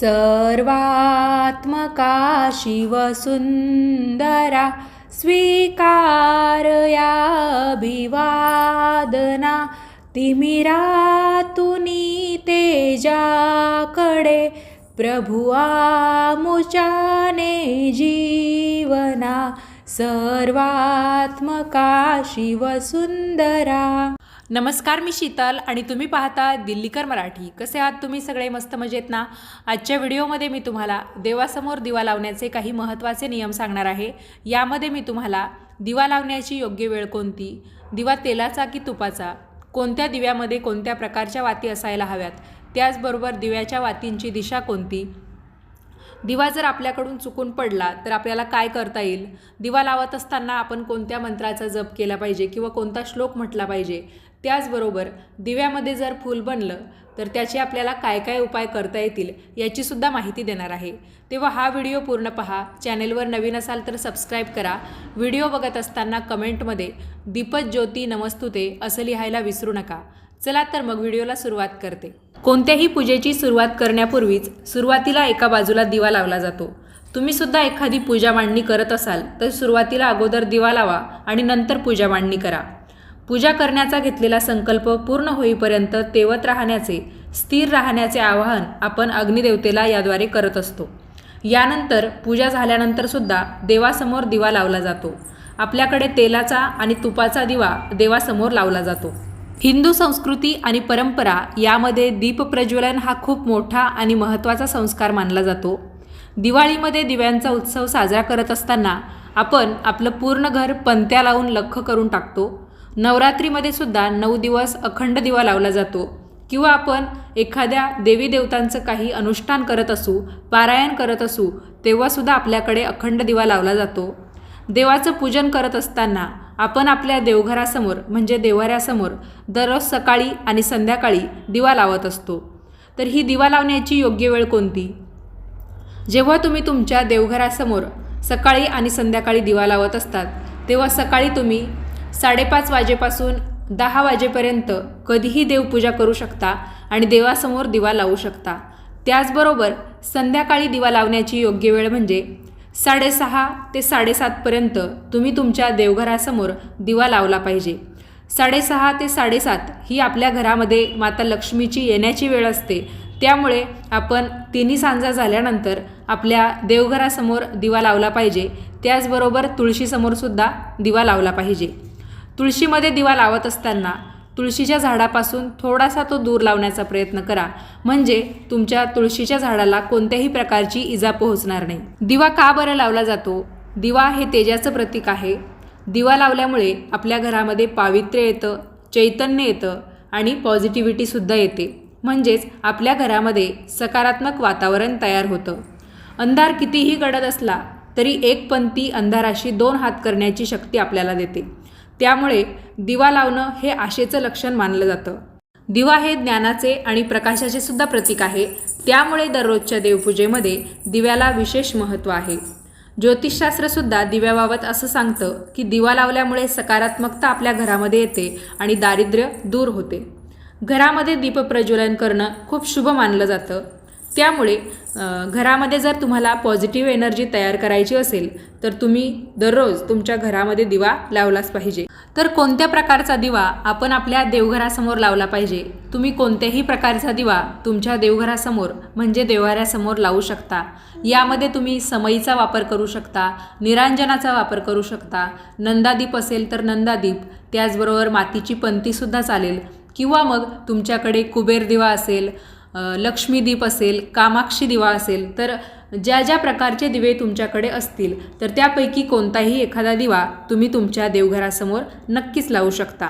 सर्वात्मका शिवसुन्दरा स्वीकारयाभिवादना तिमिरातुनी तेजाकडे प्रभुआ मुचाने जीवना सर्वात्मका शिवसुंदरा नमस्कार मी शीतल आणि तुम्ही पाहता दिल्लीकर मराठी. कसे आहात तुम्ही सगळे? मस्त मजेत ना? आजच्या व्हिडिओमध्ये मी तुम्हाला देवासमोर दिवा लावण्याचे काही महत्त्वाचे नियम सांगणार आहे. यामध्ये मी तुम्हाला दिवा लावण्याची योग्य वेळ कोणती? दिवा तेलाचा की तुपाचा? कोणत्या दिव्यामध्ये कोणत्या प्रकारच्या वाती असायला हव्यात? त्याचबरोबर दिव्याच्या वातींची दिशा कोणती? दिवा जर आपल्याकडून चुकून पडला तर आपल्याला काय करता येईल? दिवा लावत असताना आपण कोणत्या मंत्राचा जप केला पाहिजे किंवा कोणता श्लोक म्हटला पाहिजे? त्याचबरोबर दिव्यामध्ये जर फूल बनलं तर त्याचे आपल्याला काय काय उपाय करता येतील याचीसुद्धा माहिती देणार आहे. तेव्हा हा व्हिडिओ पूर्ण पहा. चॅनेलवर नवीन असाल तर सबस्क्राईब करा. व्हिडिओ बघत असताना कमेंटमध्ये दीपत ज्योती नमस्तुते असं लिहायला विसरू नका. चला तर मग व्हिडिओला सुरुवात करते. कोणत्याही पूजेची सुरुवात करण्यापूर्वीच सुरुवातीला एका बाजूला दिवा लावला जातो. तुम्ही सुद्धा एखादी पूजा मांडणी करत असाल तर सुरुवातीला अगोदर दिवा लावा आणि नंतर पूजा मांडणी करा. पूजा करण्याचा घेतलेला संकल्प पूर्ण होईपर्यंत तेवत राहण्याचे स्थिर राहण्याचे आवाहन आपण अग्निदेवतेला याद्वारे करत असतो. यानंतर पूजा झाल्यानंतर सुद्धा देवासमोर दिवा लावला जातो. आपल्याकडे तेलाचा आणि तुपाचा दिवा देवासमोर लावला जातो. हिंदू संस्कृती आणि परंपरा यामध्ये दीपप्रज्वलन हा खूप मोठा आणि महत्त्वाचा संस्कार मानला जातो. दिवाळीमध्ये दिव्यांचा उत्सव साजरा करत असताना आपण आपलं पूर्ण घर पंत्या लावून लख करून टाकतो. नवरात्रीमध्ये सुद्धा नऊ दिवस अखंड दिवा लावला जातो. किंवा आपण एखाद्या देवी देवतांचं काही अनुष्ठान करत असू पारायण करत असू तेव्हासुद्धा आपल्याकडे अखंड दिवा लावला जातो. देवाचं पूजन करत असताना आपण आपल्या देवघरासमोर म्हणजे देवाऱ्यासमोर दररोज सकाळी आणि संध्याकाळी दिवा लावत असतो. तर ही दिवा लावण्याची योग्य वेळ कोणती? जेव्हा तुम्ही तुमच्या देवघरासमोर सकाळी आणि संध्याकाळी दिवा लावत असतात तेव्हा सकाळी तुम्ही साडेपाच वाजेपासून दहा वाजेपर्यंत कधीही देवपूजा करू शकता आणि देवासमोर दिवा लावू शकता. त्याचबरोबर संध्याकाळी दिवा लावण्याची योग्य वेळ म्हणजे साडेसहा ते साडेसातपर्यंत तुम्ही तुमच्या देवघरासमोर दिवा लावला पाहिजे. साडेसहा ते साडेसात ही आपल्या घरामध्ये माता लक्ष्मीची येण्याची वेळ असते. त्यामुळे आपण तिन्ही सांजा झाल्यानंतर आपल्या देवघरासमोर दिवा लावला पाहिजे. त्याचबरोबर तुळशीसमोरसुद्धा दिवा लावला पाहिजे. तुळशीमध्ये दिवा लावत असताना तुळशीच्या झाडापासून थोडासा तो दूर लावण्याचा प्रयत्न करा. म्हणजे तुमच्या तुळशीच्या झाडाला कोणत्याही प्रकारची इजा पोहोचणार नाही. दिवा का बरं लावला जातो? दिवा हे तेजाचं प्रतीक आहे. दिवा लावल्यामुळे आपल्या घरामध्ये पावित्र्य येतं चैतन्य येतं आणि पॉझिटिव्हिटीसुद्धा येते. म्हणजेच आपल्या घरामध्ये सकारात्मक वातावरण तयार होतं. अंधार कितीही गडद असला तरी एक पंथी अंधाराशी दोन हात करण्याची शक्ती आपल्याला देते. त्यामुळे दिवा लावणं हे आशेचं लक्षण मानलं जातं. दिवा हे ज्ञानाचे आणि प्रकाशाचे सुद्धा प्रतीक आहे. त्यामुळे दररोजच्या देवपूजेमध्ये दिव्याला विशेष महत्त्व आहे. ज्योतिषशास्त्रसुद्धा दिव्याबाबत असं सांगतं की दिवा लावल्यामुळे सकारात्मकता आपल्या घरामध्ये येते आणि दारिद्र्य दूर होते. घरामध्ये दीपप्रज्वलन करणं खूप शुभ मानलं जातं. त्यामुळे घरामध्ये जर तुम्हाला पॉझिटिव्ह एनर्जी तयार करायची असेल तर तुम्ही दररोज तुमच्या घरामध्ये दिवा लावलाच पाहिजे. तर कोणत्या प्रकारचा दिवा आपण आपल्या देवघरासमोर लावला पाहिजे? तुम्ही कोणत्याही प्रकारचा दिवा तुमच्या देवघरासमोर म्हणजे देवाऱ्यासमोर लावू शकता. यामध्ये तुम्ही समईचा वापर करू शकता निरांजनाचा वापर करू शकता. नंदादीप असेल तर नंदादीप त्याचबरोबर मातीची पंतीसुद्धा चालेल. किंवा मग तुमच्याकडे कुबेर दिवा असेल लक्ष्मीदीप असेल कामाक्षी दिवा असेल तर ज्या ज्या प्रकारचे दिवे तुमच्याकडे असतील तर त्यापैकी कोणताही एखादा दिवा तुम्ही तुमच्या देवघरासमोर नक्कीच लावू शकता.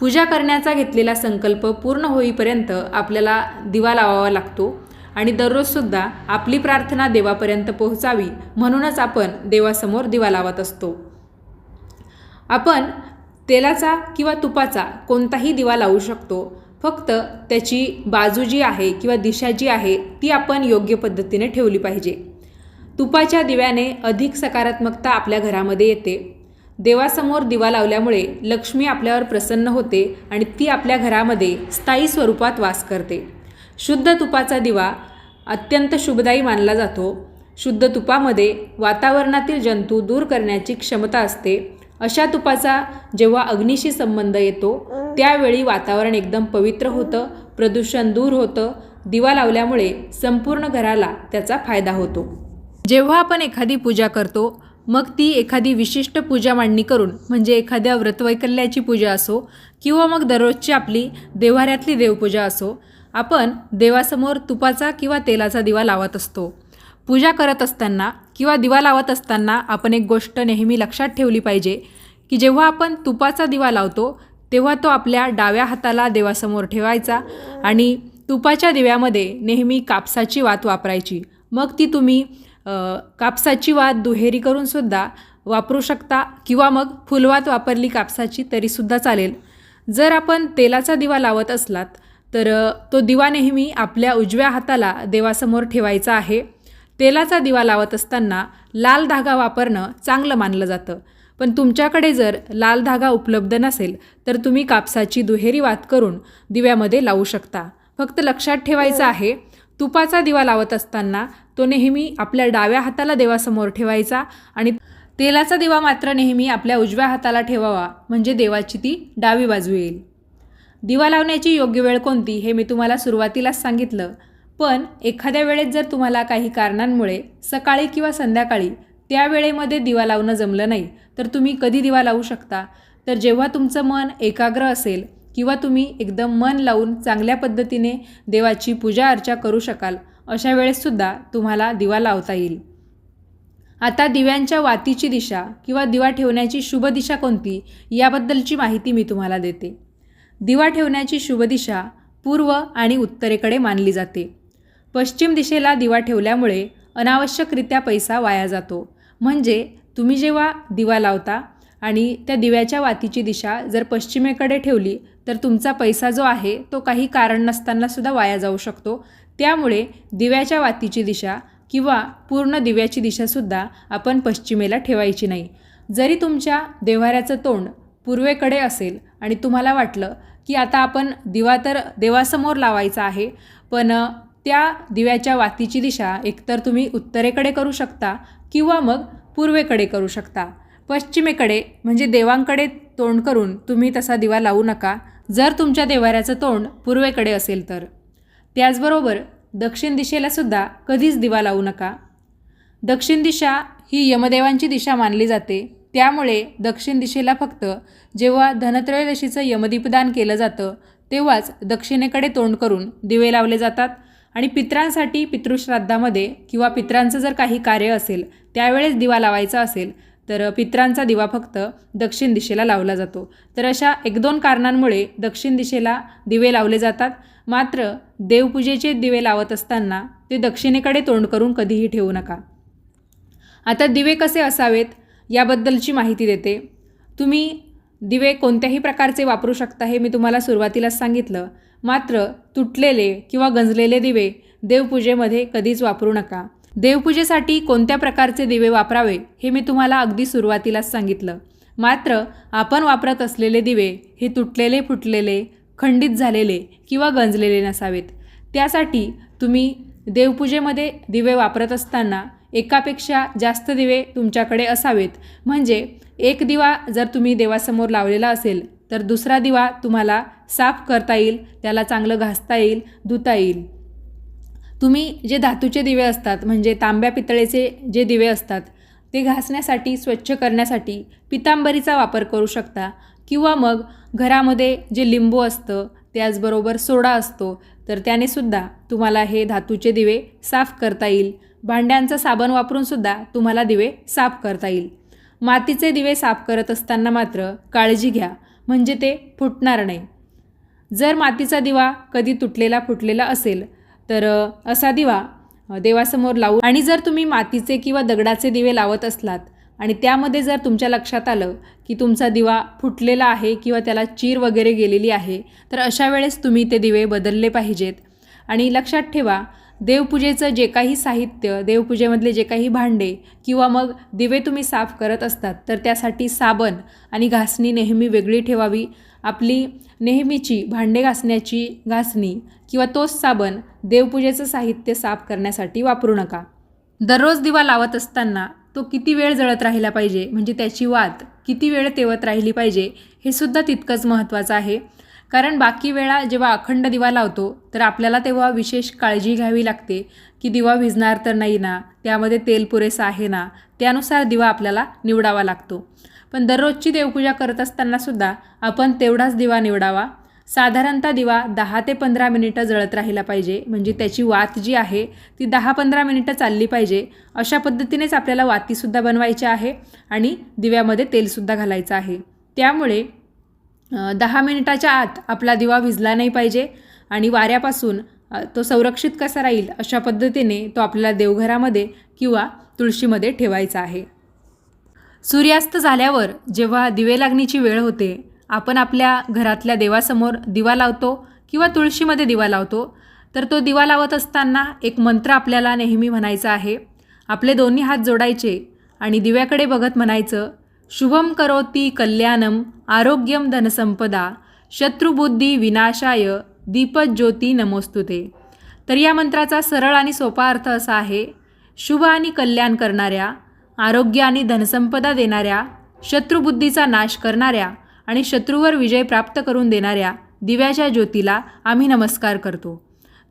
पूजा करण्याचा घेतलेला संकल्प पूर्ण होईपर्यंत आपल्याला दिवा लावावा लागतो आणि दररोजसुद्धा आपली प्रार्थना देवापर्यंत पोहोचावी म्हणूनच आपण देवासमोर दिवा लावत असतो. आपण तेलाचा किंवा तुपाचा कोणताही दिवा लावू शकतो फक्त त्याची बाजू जी आहे किंवा दिशा जी आहे ती आपण योग्य पद्धतीने ठेवली पाहिजे. तुपाच्या दिव्याने अधिक सकारात्मकता आपल्या घरामध्ये येते. देवासमोर दिवा लावल्यामुळे लक्ष्मी आपल्यावर प्रसन्न होते आणि ती आपल्या घरामध्ये स्थायी स्वरूपात वास करते. शुद्ध तुपाचा दिवा अत्यंत शुभदायी मानला जातो. शुद्ध तुपामध्ये वातावरणातील जंतू दूर करण्याची क्षमता असते. अशा तुपाचा जेव्हा अग्नीशी संबंध येतो त्यावेळी वातावरण एकदम पवित्र होतं प्रदूषण दूर होतं दिवा लावल्यामुळे संपूर्ण घराला त्याचा फायदा होतो. जेव्हा आपण एखादी पूजा करतो मग ती एखादी विशिष्ट पूजा मांडणी करून म्हणजे एखाद्या व्रतवैकल्याची पूजा असो किंवा मग दररोजची आपली देव्हाऱ्यातली देवपूजा असो आपण देवासमोर तुपाचा किंवा तेलाचा दिवा लावत असतो. पूजा करत असताना किंवा दिवा लावत असताना आपण एक गोष्ट नेहमी लक्षात ठेवली पाहिजे की जेव्हा आपण तुपाचा दिवा लावतो तेव्हा तो आपल्या डाव्या हाताला देवासमोर ठेवायचा आणि तुपाच्या दिव्यामध्ये नेहमी कापसाची वात वापरायची. मग ती तुम्ही कापसाची वात दुहेरी करूनसुद्धा वापरू शकता किंवा मग फुलवात वापरली कापसाची तरीसुद्धा चालेल. जर आपण तेलाचा दिवा लावत असलात तर तो दिवा नेहमी आपल्या उजव्या हाताला देवासमोर ठेवायचा आहे. तेलाचा दिवा लावत असताना लाल धागा वापरणं चांगलं मानलं जातं. पण तुमच्याकडे जर लाल धागा उपलब्ध नसेल तर तुम्ही कापसाची दुहेरी वात करून दिव्यामध्ये लावू शकता. फक्त लक्षात ठेवायचं आहे तुपाचा दिवा लावत असताना तो नेहमी आपल्या डाव्या हाताला देवासमोर ठेवायचा आणि तेलाचा दिवा मात्र नेहमी आपल्या उजव्या हाताला ठेवावा म्हणजे देवाची ती डावी बाजू येईल. दिवा लावण्याची योग्य वेळ कोणती हे मी तुम्हाला सुरुवातीलाच सांगितलं. पण एखाद्या वेळेत जर तुम्हाला काही कारणांमुळे सकाळी किंवा संध्याकाळी त्या वेळेमध्ये दिवा लावणं जमलं नाही. तर तुम्ही कधी दिवा लावू शकता? तर जेव्हा तुमचं मन एकाग्र असेल किंवा तुम्ही एकदम मन लावून चांगल्या पद्धतीने देवाची पूजा अर्चा करू शकाल अशा वेळेससुद्धा तुम्हाला दिवा लावता येईल. आता दिव्यांच्या वातीची दिशा किंवा दिवा ठेवण्याची शुभ दिशा कोणती याबद्दलची माहिती मी तुम्हाला देते. दिवा ठेवण्याची शुभ दिशा पूर्व आणि उत्तरेकडे मानली जाते. पश्चिम दिशेला दिवा ठेवल्यामुळे अनावश्यकरित्या पैसा वाया जातो. म्हणजे तुम्ही जेव्हा दिवा लावता आणि त्या दिव्याच्या वातीची दिशा जर पश्चिमेकडे ठेवली तर तुमचा पैसा जो आहे तो काही कारण नसतानासुद्धा वाया जाऊ शकतो. त्यामुळे दिव्याच्या वातीची दिशा किंवा पूर्ण दिव्याची दिशासुद्धा आपण पश्चिमेला ठेवायची नाही. जरी तुमच्या देव्हाऱ्याचं तोंड पूर्वेकडे असेल आणि तुम्हाला वाटलं की आता आपण दिवा तर देवासमोर लावायचा आहे पण त्या दिव्याच्या वातीची दिशा एकतर तुम्ही उत्तरेकडे करू शकता किंवा मग पूर्वेकडे करू शकता. पश्चिमेकडे म्हणजे देवांकडे तोंड करून तुम्ही तसा दिवा लावू नका जर तुमच्या देवाऱ्याचं तोंड पूर्वेकडे असेल तर. त्याचबरोबर दक्षिण दिशेला सुद्धा कधीच दिवा लावू नका. दक्षिण दिशा ही यमदेवांची दिशा मानली जाते. त्यामुळे दक्षिण दिशेला फक्त जेव्हा धनत्रयोदशीचं यमदीपदान केलं जातं तेव्हाच दक्षिणेकडे तोंड करून दिवे लावले जातात. आणि पित्रांसाठी पितृश्राद्धामध्ये किंवा पित्रांचं जर काही कार्य असेल त्यावेळेस दिवा लावायचा असेल तर पित्रांचा दिवा फक्त दक्षिण दिशेला लावला जातो. तर अशा एक दोन कारणांमुळे दक्षिण दिशेला दिवे लावले जातात. मात्र देवपूजेचे दिवे लावत असताना ते दक्षिणेकडे तोंड करून कधीही ठेवू नका. आता दिवे कसे असावेत? याबद्दलची माहिती देते. तुम्ही दिवे कोणत्याही प्रकारचे वापरू शकता हे मी तुम्हाला सुरुवातीलाच सांगितलं. मात्र तुटलेले किंवा गंजलेले दिवे देवपूजेमध्ये कधीच वापरू नका. देवपूजेसाठी कोणत्या प्रकारचे दिवे वापरावे हे मी तुम्हाला अगदी सुरुवातीलाच सांगितलं. मात्र आपण वापरत असलेले दिवे हे तुटलेले फुटलेले खंडित झालेले किंवा गंजलेले नसावेत. त्यासाठी तुम्ही देवपूजेमध्ये दिवे वापरत असताना एकापेक्षा जास्त दिवे तुमच्याकडे असावेत. म्हणजे एक दिवा जर तुम्ही देवासमोर लावलेला असेल तर दुसरा दिवा तुम्हाला साफ करता येईल त्याला चांगलं घासता येईल धुता येईल. तुम्ही जे धातूचे दिवे असतात म्हणजे तांब्या पितळेचे जे दिवे असतात ते घासण्यासाठी स्वच्छ करण्यासाठी पितांबरीचा वापर करू शकता. किंवा मग घरामध्ये जे लिंबू असतं त्याचबरोबर सोडा असतो तर त्याने सुद्धा तुम्हाला हे धातूचे दिवे साफ करता येईल. भांड्यांचा साबण वापरूनसुद्धा तुम्हाला दिवे साफ करता येईल. मातीचे दिवे साफ करत असताना मात्र काळजी घ्या म्हणजे ते फुटणार नाही. जर मातीचा दिवा कधी तुटलेला फुटलेला असेल तर असा दिवा देवासमोर लावू आणि जर तुम्ही मातीचे किंवा दगडाचे दिवे लावत असलात आणि त्यामध्ये जर तुमच्या लक्षात आलं की तुमचा दिवा फुटलेला आहे किंवा त्याला चीर वगैरे गेलेली आहे तर अशा वेळेस तुम्ही ते दिवे बदलले पाहिजेत. आणि लक्षात ठेवा देवपूजेचं जे काही साहित्य देवपूजेमधले जे काही भांडे किंवा मग दिवे तुम्ही साफ करत असतात तर त्यासाठी साबण आणि घासणी नेहमी वेगळी ठेवावी. आपली नेहमीची भांडे घासण्याची घासणी किंवा तोच साबण देवपूजेचं साहित्य साफ करण्यासाठी वापरू नका. दररोज दिवा लावत असताना तो किती वेळ जळत राहिला पाहिजे म्हणजे त्याची वात किती वेळ तेवत राहिली पाहिजे हे सुद्धा तितकंच महत्त्वाचं आहे. कारण बाकी वेळा जेव्हा अखंड दिवा लावतो तर आपल्याला तेव्हा विशेष काळजी घ्यावी लागते की दिवा विझणार तर नाही ना त्यामध्ये तेल पुरेसं आहे ना त्यानुसार दिवा आपल्याला निवडावा लागतो. पण दररोजची देवपूजा करत असतानासुद्धा आपण तेवढाच दिवा निवडावा. साधारणतः दिवा दहा ते पंधरा मिनिटं जळत राहिला पाहिजे म्हणजे त्याची वात जी आहे ती दहा पंधरा मिनिटं चालली पाहिजे. अशा पद्धतीनेच आपल्याला वातीसुद्धा बनवायची आहे आणि दिव्यामध्ये तेलसुद्धा घालायचं आहे. त्यामुळे दहा मिनिटाच्या आत आपला दिवा विजला नाही पाहिजे आणि वाऱ्यापासून तो संरक्षित कसा राहील अशा पद्धतीने तो आपल्याला देवघरामध्ये किंवा तुळशीमध्ये ठेवायचा आहे. सूर्यास्त झाल्यावर जेव्हा दिवे लागणीची वेळ होते आपण आपल्या घरातल्या देवासमोर दिवा लावतो किंवा तुळशीमध्ये दिवा लावतो तर तो दिवा लावत असताना एक मंत्र आपल्याला नेहमी म्हणायचा आहे. आपले दोन्ही हात जोडायचे आणि दिव्याकडे बघत म्हणायचं शुभम करोती कल्याणम आरोग्यम धनसंपदा शत्रुबुद्धी विनाशाय दीपज्योती नमोस्तुते. तर या मंत्राचा सरळ आणि सोपा अर्थ असा आहे शुभ आणि कल्याण करणाऱ्या आरोग्य आणि धनसंपदा देणाऱ्या शत्रुबुद्धीचा नाश करणाऱ्या आणि शत्रूवर विजय प्राप्त करून देणाऱ्या दिव्याच्या ज्योतीला आम्ही नमस्कार करतो.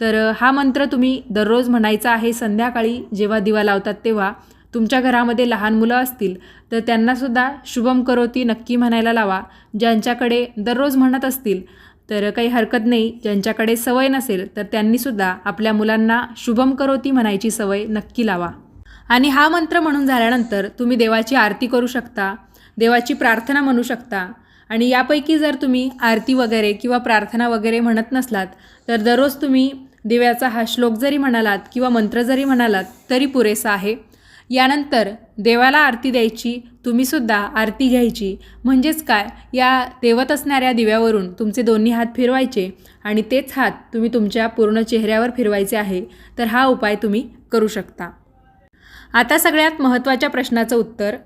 तर हा मंत्र तुम्ही दररोज म्हणायचा आहे संध्याकाळी जेव्हा दिवा लावतात तेव्हा तुमच्या घरामध्ये लहान मुलं असतील तर त्यांनासुद्धा शुभम करोती नक्की म्हणायला लावा. ज्यांच्याकडे दररोज म्हणत असतील तर काही हरकत नाही. ज्यांच्याकडे सवय नसेल तर त्यांनीसुद्धा आपल्या मुलांना शुभम करोती म्हणायची सवय नक्की लावा. आणि हा मंत्र म्हणून झाल्यानंतर तुम्ही देवाची आरती करू शकता देवाची प्रार्थना म्हणू शकता. आणि यापैकी जर तुम्ही आरती वगैरे किंवा प्रार्थना वगैरे म्हणत नसलात तर दररोज तुम्ही दिव्याचा हा श्लोक जरी म्हणालात किंवा मंत्र जरी म्हणालात तरी पुरेसा आहे. यानंतर देवाला आरती द्यायची तुम्हीसुद्धा आरती घ्यायची. म्हणजेच काय? या तेवत असणाऱ्या दिव्यावरून तुमचे दोन्ही हात फिरवायचे आणि तेच हात तुम्ही तुमच्या पूर्ण चेहऱ्यावर फिरवायचे आहे तर हा उपाय तुम्ही करू शकता. आता सगळ्यात महत्त्वाच्या प्रश्नाचं उत्तर.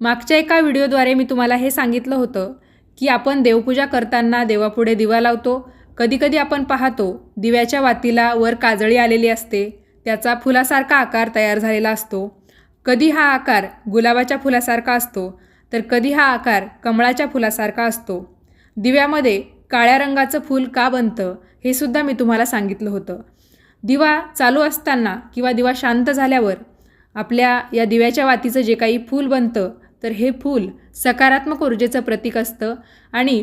मागच्या एका व्हिडिओद्वारे मी तुम्हाला हे सांगितलं होतं की आपण देवपूजा करताना देवापुढे दिवा लावतो कधीकधी आपण पाहतो दिव्याच्या वातीला वर काजळी आलेली असते त्याचा फुलासारखा आकार तयार झालेला असतो कधी हा आकार गुलाबाच्या फुलासारखा असतो तर कधी हा आकार कमळाच्या फुलासारखा असतो. दिव्यामध्ये काळ्या रंगाचं फूल का बनतं हे सुद्धा मी तुम्हाला सांगितलं होतं. दिवा चालू असताना किंवा दिवा शांत झाल्यावर आपल्या या दिव्याच्या वातीचं जे काही फूल बनतं तर हे फूल सकारात्मक ऊर्जेचं प्रतीक असतं आणि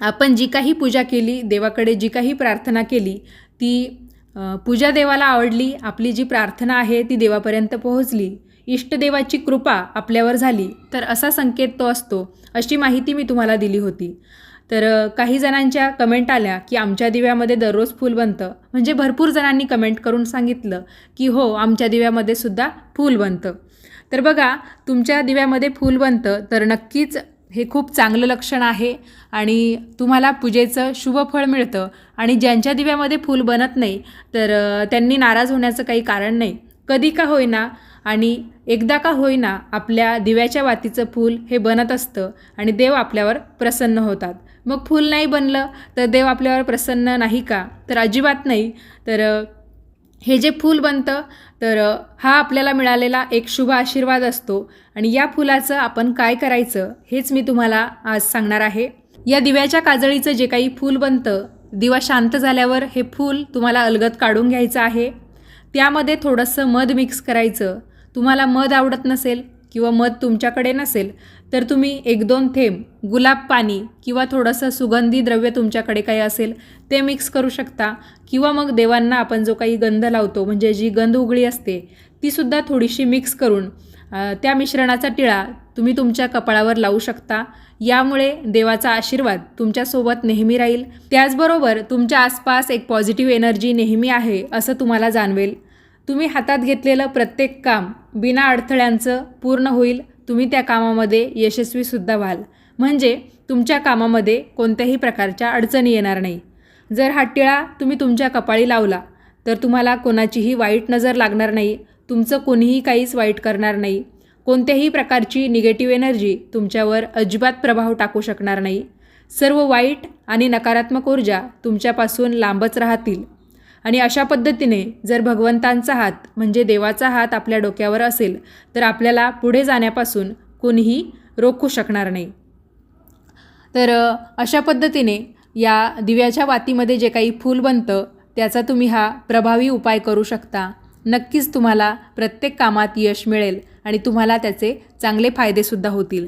आपण जी काही पूजा केली देवाकडे जी काही प्रार्थना केली ती पूजा देवाला आवडली आपली जी प्रार्थना आहे ती देवापर्यंत पोहोचली इष्टदेवाची कृपा आपल्यावर झाली. तर असा संकेत तो असतो. अशी माहिती मी तुम्हाला दिली होती. तर काही जणांच्या कमेंट आल्या की आमच्या दिव्यामध्ये दररोज फूल बनतं. म्हणजे भरपूर जणांनी कमेंट करून सांगितलं की हो आमच्या दिव्यामध्ये सुद्धा फूल बनतं. तर बघा तुमच्या दिव्यामध्ये फूल बनतं तर नक्कीच हे खूप चांगलं लक्षण आहे आणि तुम्हाला पूजेचं शुभ फळ मिळतं. आणि ज्यांच्या दिव्यामध्ये फूल बनत नाही तर त्यांनी नाराज होण्याचं काही कारण नाही. कधी का होईना आणि एकदा का होईना आपल्या दिव्याच्या वातीचं फूल हे बनत असतं आणि देव आपल्यावर प्रसन्न होतात. मग फूल नाही बनलं तर देव आपल्यावर प्रसन्न नाही का? तर अजिबात नाही. तर हे जे फूल बनतं तर हा आपल्याला मिळालेला एक शुभ आशीर्वाद असतो. आणि या फुलाचं आपण काय करायचं हेच मी तुम्हाला आज सांगणार आहे. या दिव्याच्या काजळीचं जे काही फूल बनतं दिवा शांत झाल्यावर हे फूल तुम्हाला अलगद काढून घ्यायचं आहे. त्यामध्ये थोडंसं मध मिक्स करायचं. तुम्हाला मध आवडत नसेल किंवा मध तुमच्याकडे नसेल तर तुम्ही एक दोन थेंब गुलाब पाणी किंवा थोडंसं सुगंधी द्रव्य तुमच्याकडे काही असेल ते मिक्स करू शकता. किंवा मग देवांना आपण जो काही गंध लावतो म्हणजे जी गंध उगळी असते तीसुद्धा थोडीशी मिक्स करून त्या मिश्रणाचा टिळा तुम्ही तुमच्या कपाळावर लावू शकता. यामुळे देवाचा आशीर्वाद तुमच्यासोबत नेहमी राहील. त्याचबरोबर तुमच्या आसपास एक पॉझिटिव्ह एनर्जी नेहमी आहे असं तुम्हाला जाणवेल. तुम्ही हातात घेतलेलं प्रत्येक काम बिना अडथळ्यांचं पूर्ण होईल. तुम्ही त्या कामामध्ये यशस्वीसुद्धा व्हाल. म्हणजे तुमच्या कामामध्ये कोणत्याही प्रकारच्या अडचणी येणार नाही. जर हा टिळा तुम्ही तुमच्या कपाळी लावला तर तुम्हाला कोणाचीही वाईट नजर लागणार नाही. तुमचं कोणीही काहीच वाईट करणार नाही. कोणत्याही प्रकारची निगेटिव्ह एनर्जी तुमच्यावर अजिबात प्रभाव टाकू शकणार नाही. सर्व वाईट आणि नकारात्मक ऊर्जा तुमच्यापासून लांबच राहतील. आणि अशा पद्धतीने जर भगवंतांचा हात म्हणजे देवाचा हात आपल्या डोक्यावर असेल तर आपल्याला पुढे जाण्यापासून कोणीही रोखू शकणार नाही. तर अशा पद्धतीने या दिव्याच्या वातीमध्ये जे काही फूल बनतं त्याचा तुम्ही हा प्रभावी उपाय करू शकता. नक्कीच तुम्हाला प्रत्येक कामात यश मिळेल आणि तुम्हाला त्याचे चांगले फायदेसुद्धा होतील.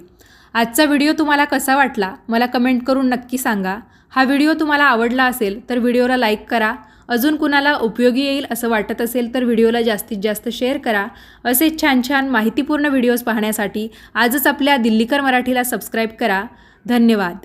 आजचा व्हिडिओ तुम्हाला कसा वाटला मला कमेंट करून नक्की सांगा. हा व्हिडिओ तुम्हाला आवडला असेल तर व्हिडिओला लाईक करा. अजून कुणाला उपयोगी येईल असं वाटत असेल तर व्हिडिओला जास्तीत जास्त शेअर करा. असे छान छान माहितीपूर्ण व्हिडिओज पाहण्यासाठी आजच आपल्या दिल्लीकर मराठीला सबस्क्राईब करा. धन्यवाद.